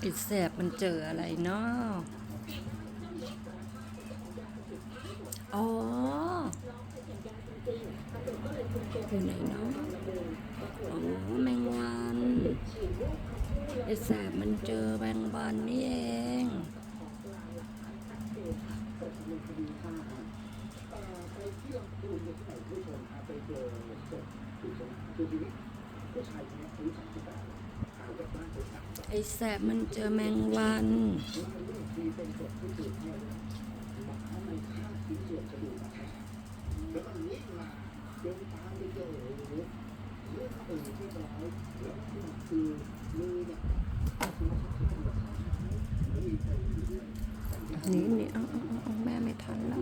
ไอ้แสบมันเจออะไรเนาะอ๋ออยู่ไหนเนาะอ๋อแมงวันไอ้แสบมันเจอแมงวันนี่เองไอ้ แสบมันเจอแมงวันนี่นี่เอาเอาเอาเอาแม่ไม่ทันแล้ว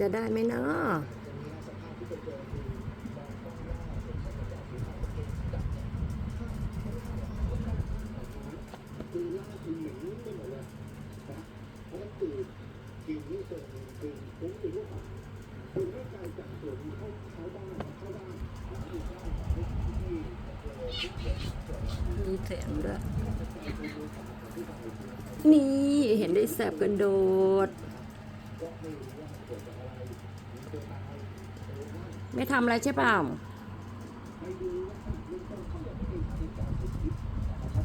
จะได้ไหมเนาะ มีเสียงด้วย นี่เห็นได้แสบกระโดด ไม่ทำอะไรใช่เปล่า